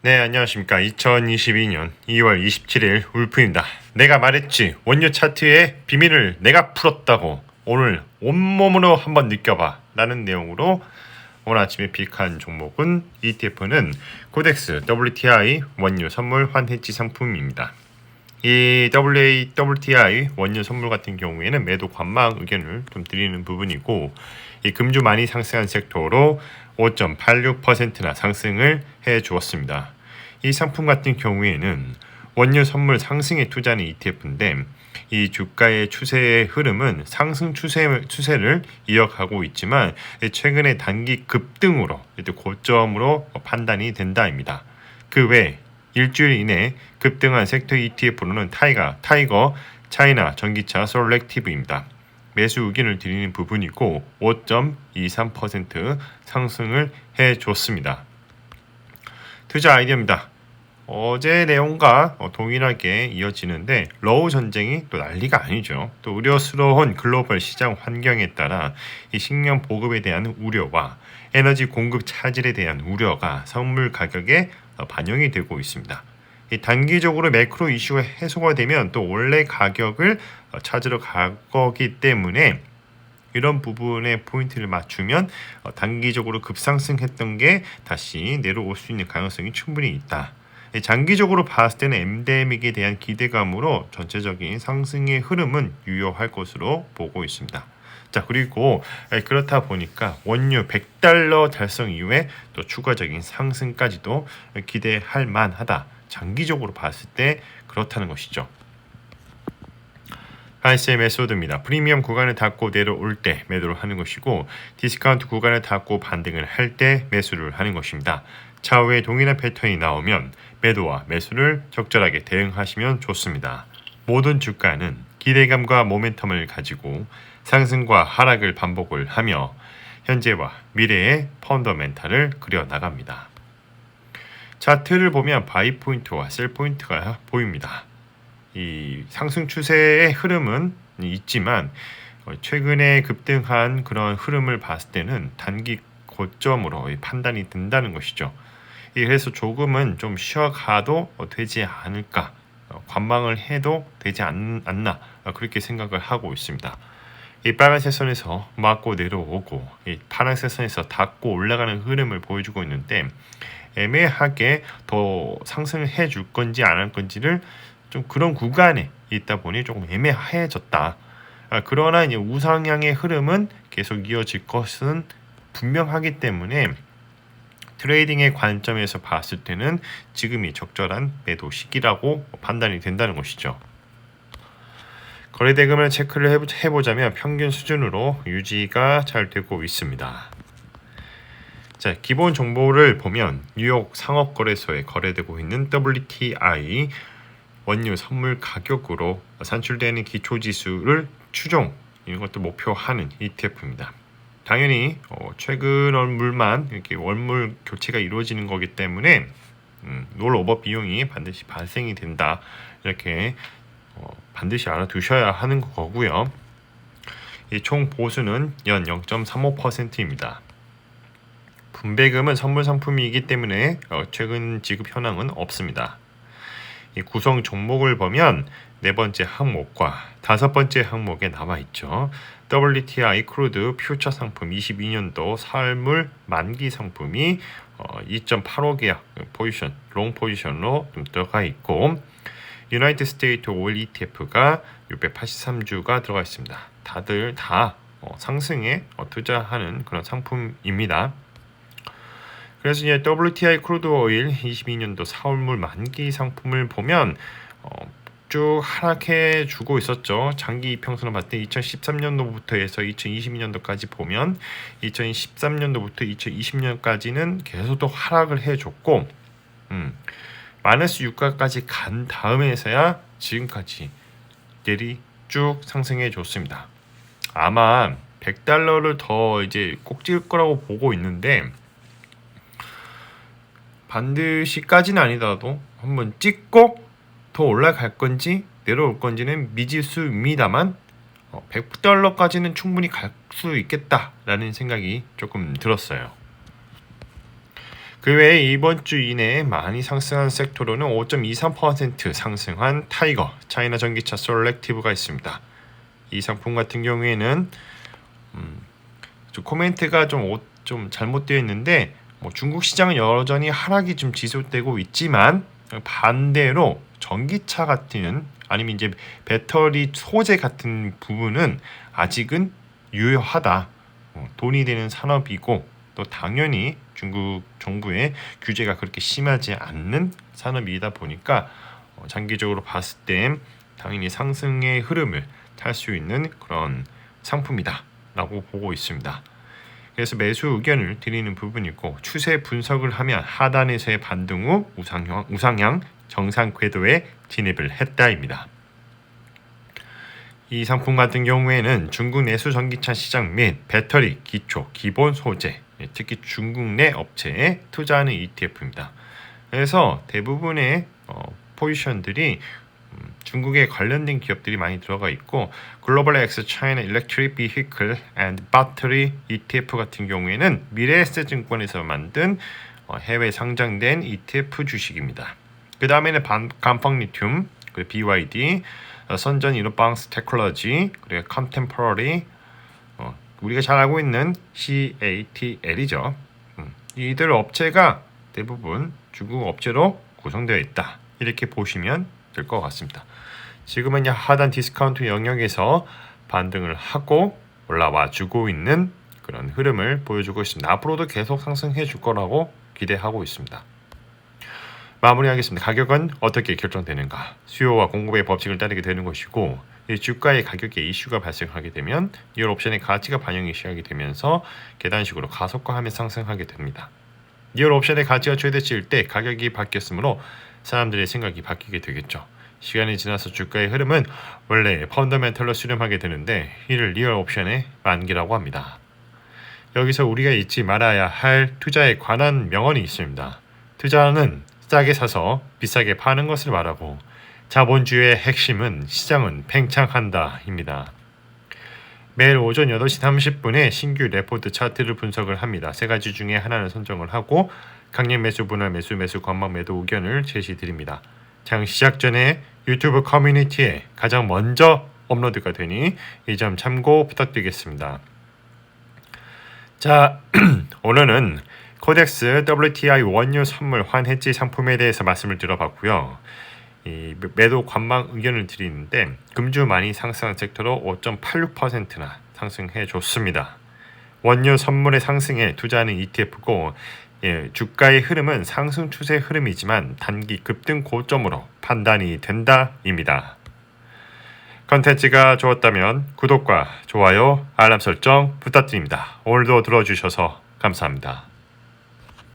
네, 안녕하십니까. 2022년 2월 27일 울프입니다. 내가 말했지. 원유 차트의 비밀을 내가 풀었다고. 오늘 온몸으로 한번 느껴봐. 라는 내용으로 오늘 아침에 픽한 종목은 ETF는 코덱스 WTI 원유 선물 환해지 상품입니다. 이 WA, WTI 원유 선물 같은 경우에는 매도 관망 의견을 좀 드리는 부분이고 이 금주 많이 상승한 섹터로 5.86%나 상승을 해 주었습니다. 이 상품 같은 경우에는 원유 선물 상승에 투자하는 ETF인데 이 주가의 추세의 흐름은 상승 추세, 추세를 이어가고 있지만 최근에 단기 급등으로 고점으로 판단이 된다입니다. 그 외 일주일 이내 급등한 섹터 ETF로는 타이가, 타이거, 차이나 전기차 솔렉티브입니다. 매수 의견을 드리는 부분이고 5.23% 상승을 해줬습니다. 투자 아이디어입니다. 어제 내용과 어, 동일하게 이어지는데 러우 전쟁이 또 난리가 아니죠. 또 우려스러운 글로벌 시장 환경에 따라 이 식량 보급에 대한 우려와 에너지 공급 차질에 대한 우려가 선물 가격에 어, 반영이 되고 있습니다. 이 단기적으로 매크로 이슈가 해소가 되면 또 원래 가격을 어, 찾으러 갈 거기 때문에 이런 부분에 포인트를 맞추면 단기적으로 급상승했던 게 다시 내려올 수 있는 가능성이 충분히 있다. 장기적으로 봤을 때는 엔데믹에 대한 기대감으로 전체적인 상승의 흐름은 유효할 것으로 보고 있습니다. 자 그리고 그렇다 보니까 원유 100달러 달성 이후에 또 추가적인 상승까지도 기대할 만하다. 장기적으로 봤을 때 그렇다는 것이죠. 하이스의 메소드입니다. 프리미엄 구간을 닫고 내려올 때 매도를 하는 것이고 디스카운트 구간을 닫고 반등을 할 때 매수를 하는 것입니다. 차후에 동일한 패턴이 나오면 매도와 매수를 적절하게 대응하시면 좋습니다. 모든 주가는 기대감과 모멘텀을 가지고 상승과 하락을 반복을 하며 현재와 미래의 펀더멘탈을 그려 나갑니다. 차트를 보면 바이 포인트와 셀 포인트가 보입니다. 이 상승 추세의 흐름은 있지만 최근에 급등한 그런 흐름을 봤을 때는 단기 고점으로 판단이 된다는 것이죠. 그래서 조금은 좀 쉬어가도 되지 않을까 어, 관망을 해도 되지 않, 나 어, 그렇게 생각을 하고 있습니다. 이 빨간색 선에서 맞고 내려오고 이 파란색 선에서 닿고 올라가는 흐름을 보여주고 있는데 애매하게 더 상승을 해 줄 건지 안 할 건지를 좀 그런 구간에 있다 보니 조금 애매해졌다. 아, 그러나 이제 우상향의 흐름은 계속 이어질 것은 분명하기 때문에 트레이딩의 관점에서 봤을 때는 지금이 적절한 매도 시기라고 판단이 된다는 것이죠. 거래 대금을 체크를 해보자면 평균 수준으로 유지가 잘 되고 있습니다. 자, 기본 정보를 보면 뉴욕 상업거래소에 거래되고 있는 WTI 원유 선물 가격으로 산출되는 기초지수를 추종 이런 것도 목표하는 ETF입니다. 당연히 어, 최근 월물만 이렇게 월물 교체가 이루어지는 거기 때문에 음, 롤 오버 비용이 반드시 발생이 된다 이렇게 어, 반드시 알아두셔야 하는 거고요. 이 총 보수는 연 0.35%입니다. 분배금은 선물 상품이기 때문에 어, 최근 지급 현황은 없습니다. 이 구성 종목을 보면 네 번째 항목과 다섯 번째 항목에 나와 있죠. WTI 크루드 퓨처 상품 22년도 사물 만기 상품이 어, 2.85 계약 포지션 롱 포지션으로 좀 들어가 있고 유나이티드 스테이트 올 ETF가 683주가 들어가 있습니다. 다들 다 어, 상승에 어, 투자하는 그런 상품입니다. 그래서 이제 WTI 크루드 오일 22년도 4월물 만기 상품을 보면 어, 쭉 하락해 주고 있었죠. 장기 평선을 봤을 때 2013년도부터 해서 2022년도까지 보면 2013년도부터 2020년까지는 계속 또 하락을 해 줬고 음, 마이너스 유가까지 간 다음에서야 지금까지 내리 쭉 상승해 줬습니다. 아마 100달러를 더 이제 꼭 찍을 거라고 보고 있는데 반드시까지는 아니더라도 한번 찍고 더 올라갈 건지 내려올 건지는 미지수입니다만 100달러까지는 어, 충분히 갈 수 있겠다라는 생각이 조금 들었어요. 그 외에 이번 주 이내에 많이 상승한 섹터로는 5.23% 상승한 타이거, 차이나 전기차 솔렉티브가 있습니다. 이 상품 같은 경우에는 음, 좀 코멘트가 좀, 오- 좀 잘못되어 있는데 뭐 중국 시장은 여전히 하락이 좀 지속되고 있지만 반대로 전기차 같은 아니면 이제 배터리 소재 같은 부분은 아직은 유효하다. 어, 돈이 되는 산업이고 또 당연히 중국 정부의 규제가 그렇게 심하지 않는 산업이다 보니까 어, 장기적으로 봤을 때 당연히 상승의 흐름을 탈 수 있는 그런 상품이다라고 보고 있습니다. 그래서 매수 의견을 드리는 부분이고 추세 분석을 하면 하단에서의 반등 후 우상향, 우상향 정상 궤도에 진입을 했다입니다. 이 상품 같은 경우에는 중국 내수 전기차 시장 및 배터리, 기초, 기본 소재, 예, 특히 중국 내 업체에 투자하는 ETF입니다. 그래서 대부분의 어, 포지션들이 음, 중국에 관련된 기업들이 많이 들어가 있고 글로벌 엑스 차이나 일렉트릭 비히클 앤드 배터리 ETF 같은 경우에는 미래에셋증권에서 만든 어, 해외 상장된 ETF 주식입니다. 그 다음에는 감펑 리튬, 그 BYD, 어, 선전 이노방스 테크놀로지, 그리고 컨템퍼러리, 어, 우리가 잘 알고 있는 CATL이죠. 음, 이들 업체가 대부분 중국 업체로 구성되어 있다. 이렇게 보시면 될 것 같습니다. 지금은 이 하단 디스카운트 영역에서 반등을 하고 올라와 주고 있는 그런 흐름을 보여주고 있습니다. 앞으로도 계속 상승해 줄 거라고 기대하고 있습니다. 마무리하겠습니다. 가격은 어떻게 결정되는가? 수요와 공급의 법칙을 따르게 되는 것이고 이 주가의 가격에 이슈가 발생하게 되면 이월 옵션의 가치가 반영이 시작이 되면서 계단식으로 가속화하며 상승하게 됩니다. 이월 옵션의 가치가 최대치일 때 가격이 바뀌었으므로 사람들의 생각이 바뀌게 되겠죠. 시간이 지나서 주가의 흐름은 원래 펀더멘털로 수렴하게 되는데 이를 리얼 옵션의 만기라고 합니다. 여기서 우리가 잊지 말아야 할 투자에 관한 명언이 있습니다. 투자는 싸게 사서 비싸게 파는 것을 말하고 자본주의의 핵심은 시장은 팽창한다입니다. 매일 오전 8시 30분에 신규 레포트 차트를 분석을 합니다. 세 가지 중에 하나를 선정을 하고 강력 매수 분할 매수 매수 관망 매도 의견을 제시드립니다. 장 시작 전에 유튜브 커뮤니티에 가장 먼저 업로드가 되니 이 점 참고 부탁드리겠습니다. 자, 오늘은 코덱스 WTI 원유 선물 환해지 상품에 대해서 말씀을 드려봤고요. 이 매도 관망 의견을 드리는데 금주 많이 상승한 섹터로 5.86%나 상승해 줬습니다. 원유 선물의 상승에 투자하는 ETF고 예, 주가의 흐름은 상승 추세 흐름이지만 단기 급등 고점으로 판단이 된다입니다. 컨텐츠가 좋았다면 구독과 좋아요, 알람 설정 부탁드립니다. 오늘도 들어주셔서 감사합니다.